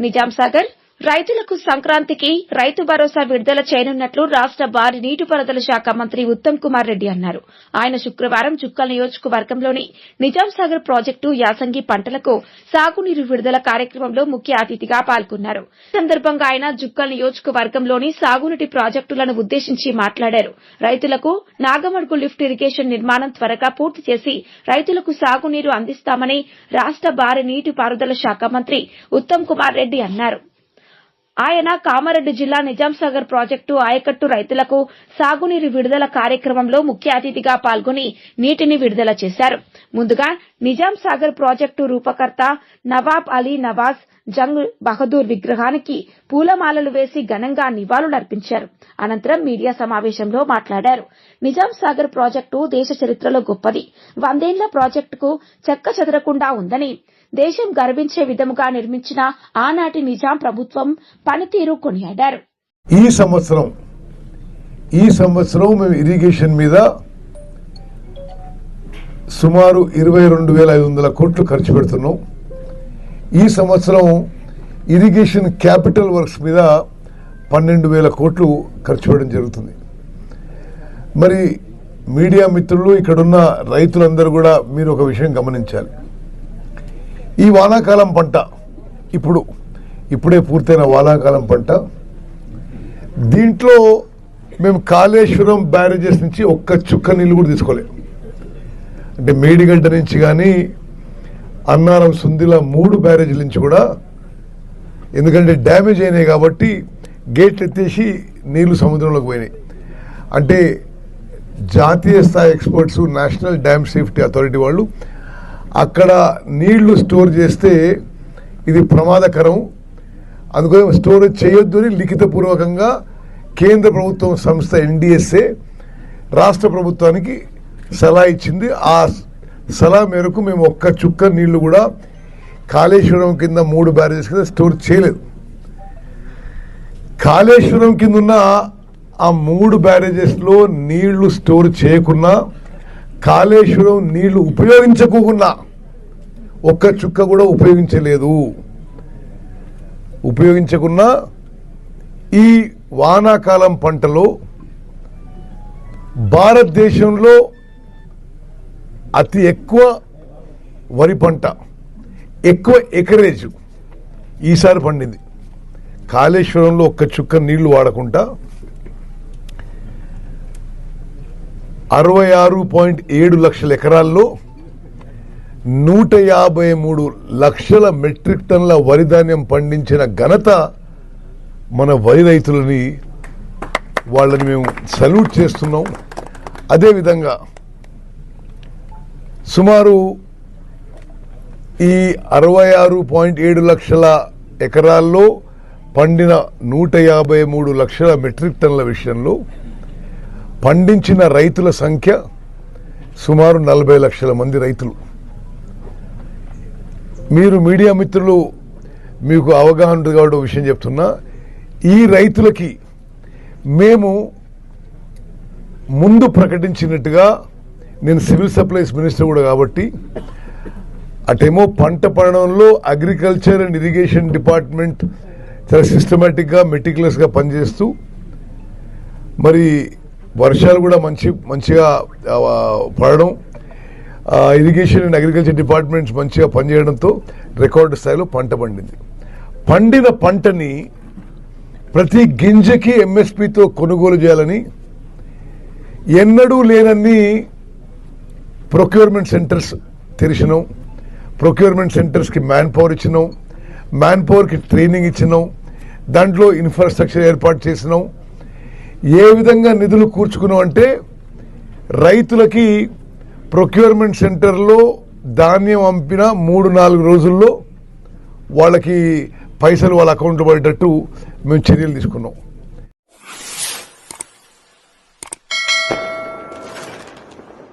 నిజాం సాగర్ రైతులకు సంక్రాంతికి రైతు భరోసా విడుదల చేయనున్నట్లు రాష్ట భారీ నీటిపారుదల శాఖ మంత్రి ఉత్తమ్ కుమార్ రెడ్డి అన్నారు. ఆయన శుక్రవారం చుక్కల నియోజకవర్గంలోని నిజాం సాగర్ ప్రాజెక్టు యాసంగి పంటలకు సాగునీరు విడుదల కార్యక్రమంలో ముఖ్య అతిథిగా పాల్గొన్నారు. ఈ సందర్భంగా ఆయన జుక్కల్ నియోజకవర్గంలోని సాగునీటి ప్రాజెక్టులను ఉద్దేశించి మాట్లాడారు. రైతులకు నాగమడుగు లిఫ్ట్ ఇరిగేషన్ నిర్మాణం త్వరగా పూర్తి చేసి రైతులకు సాగునీరు అందిస్తామని రాష్ట భారీ నీటిపారుదల శాఖ మంత్రి ఉత్తమ్ కుమార్ రెడ్డి అన్నారు. ఆయన కామారెడ్డి జిల్లా నిజాంసాగర్ ప్రాజెక్టు ఆయకట్టు రైతులకు సాగునీరు విడుదల కార్యక్రమంలో ముఖ్య అతిథిగా పాల్గొని నీటిని విడుదల చేశారు. ముందుగా నిజాంసాగర్ ప్రాజెక్టు రూపకర్త నవాబ్ అలీ నవాజ్ జంగ్ బహదూర్ విగ్రహానికి పూలమాలలు వేసి ఘనంగా నివాళులర్పించారు. అనంతరం మీడియా సమావేశంలో మాట్లాడారు. నిజాం సాగర్ ప్రాజెక్టు దేశ చరిత్రలో గొప్పది. వందేండ్ల ప్రాజెక్టుకు చెక్క చెదరకుండా ఉందని దేశం గర్వించే విధముగా నిర్మించిన ఆనాటి నిజాం ప్రభుత్వం పనితీరు కొనియాడారు. ఈ సంవత్సరం ఈ సంవత్సరం మేము ఇరిగేషన్ మీద సుమారు ఇరవై రెండు వేల ఐదు వందల కోట్లు ఖర్చు పెడుతున్నాం. ఈ సంవత్సరం ఇరిగేషన్ క్యాపిటల్ వర్క్స్ మీద పన్నెండు వేల కోట్లు ఖర్చు పెట్టడం జరుగుతుంది. మరి మీడియా మిత్రులు ఇక్కడున్న రైతులందరూ కూడా మీరు ఒక విషయం గమనించాలి. ఈ వానాకాలం పంట ఇప్పుడు ఇప్పుడే పూర్తయిన వానాకాలం పంట. దీంట్లో మేము కాళేశ్వరం బ్యారేజెస్ నుంచి ఒక్క చుక్క నీళ్ళు కూడా తీసుకోలేము అంటే మేడిగడ్డ నుంచి కానీ అన్నారం సుందిల మూడు బ్యారేజీల నుంచి కూడా ఎందుకంటే డ్యామేజ్ అయినాయి కాబట్టి గేట్లు ఎత్తేసి నీళ్ళు సముద్రంలోకి పోయినాయి. అంటే జాతీయ స్థాయి experts national dam safety authority వాళ్ళు అక్కడ నీళ్ళు స్టోర్ చేస్తే ఇది ప్రమాదకరం. అందుకని స్టోరేజ్ చేయొద్దు అని లిఖితపూర్వకంగా కేంద్ర ప్రభుత్వం సంస్థ ఎన్డీఎస్ఏ రాష్ట్ర ప్రభుత్వానికి సలహా ఇచ్చింది. ఆ సలహా మేరకు మేము ఒక్క చుక్క నీళ్ళు కూడా కాళేశ్వరం కింద మూడు బ్యారేజెస్ కింద స్టోర్ చేయలేదు. కాళేశ్వరం కింద ఉన్న ఆ మూడు బ్యారేజెస్లో నీళ్ళు స్టోర్ చేయకున్నా కాళేశ్వరం నీళ్ళు ఉపయోగించకుండా ఒక్క చుక్క కూడా ఉపయోగించలేదు. ఉపయోగించకున్నా ఈ వానాకాలం పంటలో భారతదేశంలో అతి ఎక్కువ వరి పంట ఎక్కువ ఎకరేజ్ ఈసారి పండింది. కాళేశ్వరంలో ఒక్క చుక్క నీళ్ళు వాడకుండా అరవై ఆరు పాయింట్ ఏడు లక్షల ఎకరాల్లో నూట యాభై మూడు లక్షల మెట్రిక్ టన్ల వరి ధాన్యం పండించిన ఘనత మన వరి రైతులని వాళ్ళని మేము సల్యూట్ చేస్తున్నాం. అదేవిధంగా సుమారు ఈ అరవై ఆరు పాయింట్ ఏడు లక్షల ఎకరాల్లో పండిన నూట యాభై మూడు లక్షల మెట్రిక్ టన్ల విషయంలో పండించిన రైతుల సంఖ్య సుమారు నలభై లక్షల మంది రైతులు. మీరు మీడియా మిత్రులు మీకు అవగాహన కావడం విషయం చెప్తున్నా. ఈ రైతులకి మేము ముందు ప్రకటించినట్టుగా నేను సివిల్ సప్లైస్ మినిస్టర్ కూడా కాబట్టి అటేమో పంట పడడంలో అగ్రికల్చర్ అండ్ ఇరిగేషన్ డిపార్ట్మెంట్ చాలా సిస్టమేటిక్గా మెటిక్యులస్గా పనిచేస్తూ మరి వర్షాలు కూడా మంచి మంచిగా పడడం ఇరిగేషన్ అండ్ అగ్రికల్చర్ డిపార్ట్మెంట్స్ మంచిగా పనిచేయడంతో రికార్డు స్థాయిలో పంట పండింది. పండిన పంటని ప్రతి గింజకి ఎంఎస్పితో కొనుగోలు చేయాలని ఎన్నడూ లేనన్ని ప్రొక్యూర్మెంట్ సెంటర్స్ తెరిచినాం. ప్రొక్యూర్మెంట్ సెంటర్స్కి మ్యాన్ పవర్ ఇచ్చినాం. మ్యాన్ పవర్కి ట్రైనింగ్ ఇచ్చినాం. దాంట్లో ఇన్ఫ్రాస్ట్రక్చర్ ఏర్పాటు చేసినాం. ఏ విధంగా నిధులు కూర్చుకున్నాం అంటే రైతులకి ప్రొక్యూర్మెంట్ సెంటర్లో ధాన్యం పంపిన మూడు నాలుగు రోజుల్లో వాళ్ళకి పైసలు వాళ్ళ అకౌంట్లో పడేటట్టు మేము చర్యలు తీసుకున్నాం.